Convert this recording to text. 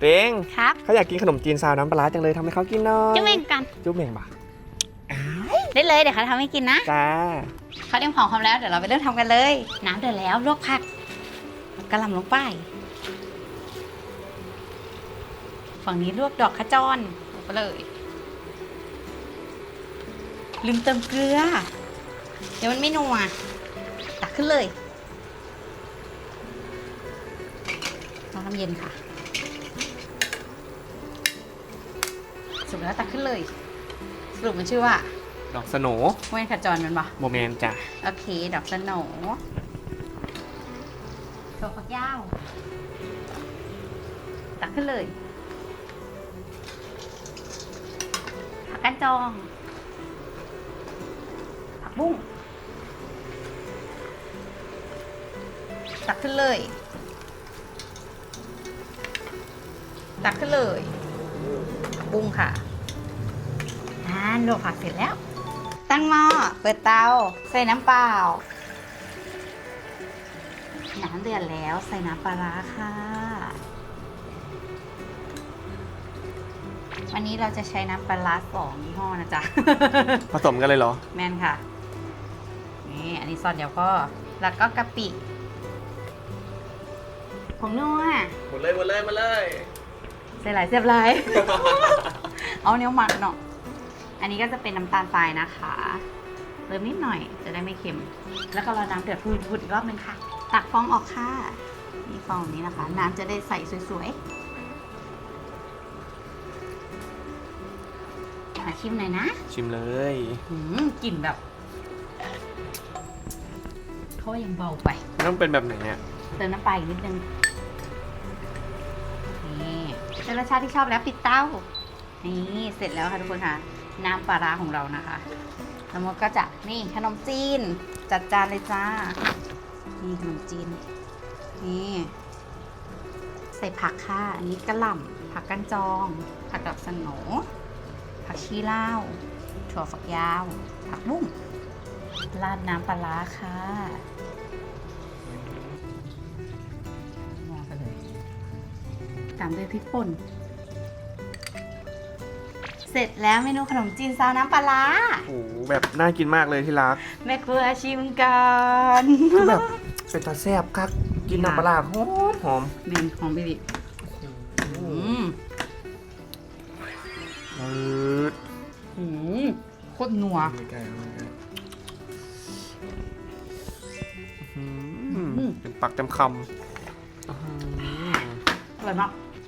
เป้งครับเขาอยากกินขนมจีนซาวน้ำปลาร้าจังเลยทำให้เขากินหน่อยจุ๊บเองกันจุ๊บเม่งบ่ะได้เลยเดี๋ยวเขาทำให้กินนะจ้าเขาเตรียมของพร้อมแล้วเดี๋ยวเราไปเริ่มทำกันเลย น้ำเดือดแล้วลวกผักกระหล่ำลงไปฝั่งนี้ลวกดอกขจรลงไปเลย ลืมเติมเกลือ เดี๋ยวมันไม่นัวตักขึ้นเลยรอน้ำเย็นค่ะ สุกแล้วตักขึ้นเลย สรุปมันชื่อว่าดอกสโหนเวนขจรมันปะโมเมนจ้ะโอเค ดอกสโหนตัวฝักยาวตักขึ้นเลยผักกันจอง ผักบุ้งตักขึ้นเลย ตักขึ้นเลยผัก บุ้งค่ะอ่าลวกผักเสร็จแล้ว ตั้งหม้อเปิดเตา ใส่น้ำเปล่า น้ำเดือดแล้วใส่น้ำปลาร้าค่ะ วันนี้เราจะใช้น้ำปลาร้าสองยี่ห้อนะจ๊ะ ผสมกันเลยเหรอ แม่นค่ะ นี่ อันนี้ซอสเดียวก็ แล้วก็กะปิผงนัว หมดเลยหมดเลยมาเลย ใส่หลายเสียบหลาย เอาเนี้ยหมักเนาะ อันนี้ก็จะเป็นน้ำตาลทรายนะคะเติมนิดหน่อยจะได้ไม่เค็ม แล้วก็รอน้ำเดือดพูดๆอีกรอบนึงค่ะ ตักฟองออกค่ะนี่ฟองนี้นะคะ น้ำจะได้ใสสวยๆมาชิมหน่อยนะชิมเลยหืมกลิ่นแบบเขาว่ายังเบาไป ต้องเป็นแบบไหนอะเติมน้ำปลาอีกนิดนึงนี่ เป็นรสชาติที่ชอบแล้วปิดเต้า นี่เสร็จแล้วค่ะทุกคนค่ะ น้ำปลาร้าของเรานะคะ แล้วมันก็จะนี่ขนมจีน จัดจานเลยจ้า นี่ขนมจีน นี่ ใส่ผักค่ะ อันนี้กระหล่ำผักกันจอง ผักดอกสโหนผักชีลาวถั่วฝักยาว ผักบุ้งราดน้ำปลาร้าค่ะ ตามด้วยพริกป่น เสร็จแล้วเมนูขนมจีนซาวน้ำปลาร้าโอ้โหแบบน่ากินมากเลยที่รัก แม่ครัวชิมกันคือแบบเป็นตาแซ่บคักกินน้ำปลาร้าหอมหอมเมนของบิบิอืมอืดอืมโคตรนัวอืมอืมเป็นปักเต็มคำอื้อหืออร่อยมากอ